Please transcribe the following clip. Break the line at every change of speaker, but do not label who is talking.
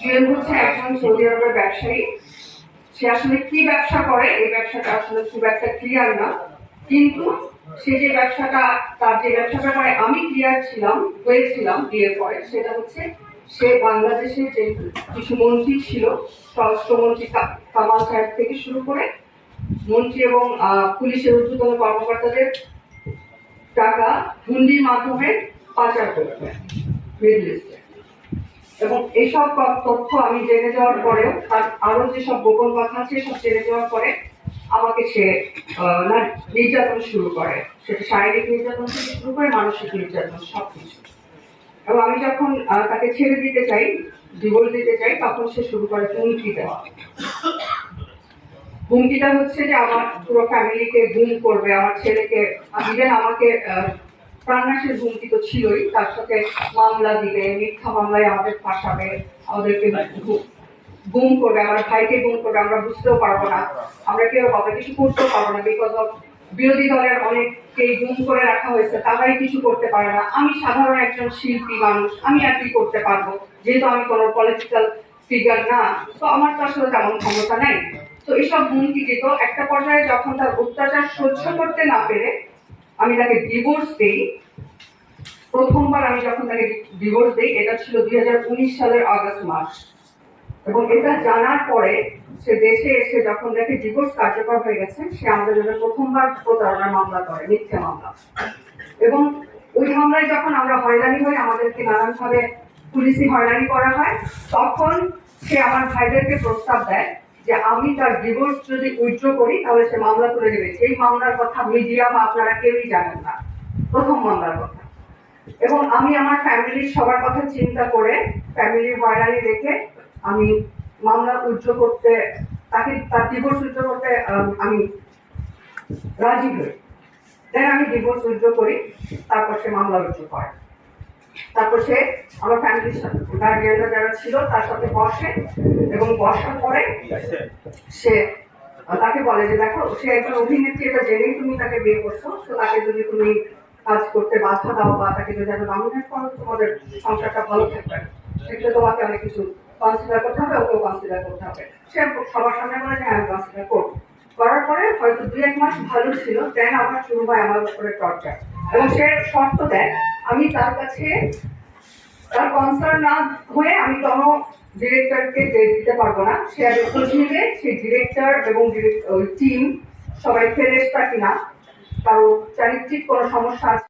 জুয়েল হচ্ছে একজন সৌদি আরবের ব্যবসায়ী। সে আসলে কি ব্যবসা করে? এই ব্যবসাটা আসলে খুব একটা ক্লিয়ার না। কিন্তু সে যে ব্যবসাটা, তার যে ব্যবসাটা করে আমি ক্লিয়ার ছিলাম হয়েছিলাম বিয়ের পরে, সেটা হচ্ছে সে বাংলাদেশের যে কিছু মন্ত্রী ছিল, স্বরাষ্ট্রমন্ত্রী কামাল সাহেব থেকে শুরু করে মন্ত্রী এবং পুলিশের ঊর্ধ্বতন কর্মকর্তাদের টাকা, হুন্ডির মাধ্যমে পাচার করতে মিডল ইস্টে এবং এইসব ক- তথ্য আমি জেনে যাওয়ার পরেও তার আরও যেসব গোপন কথা আছে সব জেনে যাওয়ার পরে আমাকে সে নির্যাতন শুরু করে। সেটা শারীরিক নির্যাতন থেকে শুরু করে মানসিক নির্যাতন সব কিছু এবং আমি যখন তাকে ছেড়ে দিতে চাই, ডিভোর্স দিতে চাই, তখন সে শুরু করে হুমকি দেওয়া। হুমকিটা হচ্ছে যে আমার পুরো ফ্যামিলিকে গুম করবে, আমার ছেলেকে ইভেন আমাকে প্রাণনাশের হুমকি তো ছিলই, তার সাথে মামলা দিবে, মিথ্যা মামলায় আমাদের ফাঁসাবে, আমাদেরকে গুম করবে, আমার ভাইকে গুম করবে, আমরা বুঝতেও পারব না। আমরা কেউ আমরা কিছু করতেও পারব না বিকজ অফ বিরোধী দলের অনেককে গুম করে রাখা হয়েছে, তারাই কিছু করতে পারে না। আমি সাধারণ একজন শিল্পী মানুষ, আমি আর কি করতে পারব? যেহেতু আমি কোনো পলিটিক্যাল ফিগার না, তো আমার তো আসলে তেমন ক্ষমতা নাই। তো এইসব হুমকি দিত, একটা পর্যায়ে যখন তার অত্যাচার সহ্য করতে না পেরে আমি তাকে ডিভোর্স দেই। প্রথমবার আমি যখন তাকে ডিভোর্স দেই, এটা ছিল দুই হাজার উনিশ সালের আগস্ট মাস। এবং এটা জানার পরে সে দেশে এসে যখন দেখে ডিভোর্স কার্যকর হয়ে গেছে, সে আমাদের জন্য প্রথমবার প্রতারণার মামলা করে, মিথ্যে মামলা। এবং ওই মামলায় যখন আমরা হয়রানি হই, আমাদেরকে নানানভাবে পুলিশি হয়রানি করা হয়, তখন সে আমার ভাইদেরকে প্রস্তাব দেয় যে আমি তার ডিভোর্স যদি উইথড্র করি, তাহলে সে মামলা তুলে নেবে। এই মামলার কথা মিডিয়া বা আপনারা কেউই জানেন না। প্রথম মামলার কথা। এবং আমি আমার ফ্যামিলির সবার কথা চিন্তা করে ফ্যামিলির হয়রানি দেখে আমি মামলা উজ্জ্ব করতে, তাকে, তার ডিভোর্স উজ্জ্ব করতে আমি রাজি হই। দেন আমি ডিভোর্স উজ্জ্ব করি, তারপর সে মামলা উজ্জ্ব করে। তারপর সে আমার ফ্যামিলির সাথে গার্ডিয়ানরা যারা ছিল তার সাথে বসে এবং বসার পরে সে তাকে বলে যে দেখো সে একজন অভিনেত্রী এটা জেনেই তুমি তাকে বিয়ে করছ তো তাকে যদি তুমি কাজ করতে বাধা দাও বা তাকে যদি এত নমিনেট করো তোমাদের সংসারটা ভালো থাকবে। সেক্ষেত্রে তোমাকে অনেক কিছু কনসিডার করতে হবে ওকেও কনসিডার করতে হবে। সে সবার সামনে বলে যে হ্যাঁ, আমি কনসিডার করব। করার পরে হয়তো দুই এক মাস ভালো ছিল দেন আবার শুরু হয় আমার উপরে টর্চার এবং সে শর্ত দেয়। আমি তার কাছে তার কনসার্ন না হয়ে আমি কোনো ডিরেক্টরকে দিতে পারব না। সে আগে খোঁজ নিলে সেই ডিরেক্টর এবং টিম সবাই ফেরেস্তা কিনা। কারও চারিত্রিক কোনো সমস্যা আছে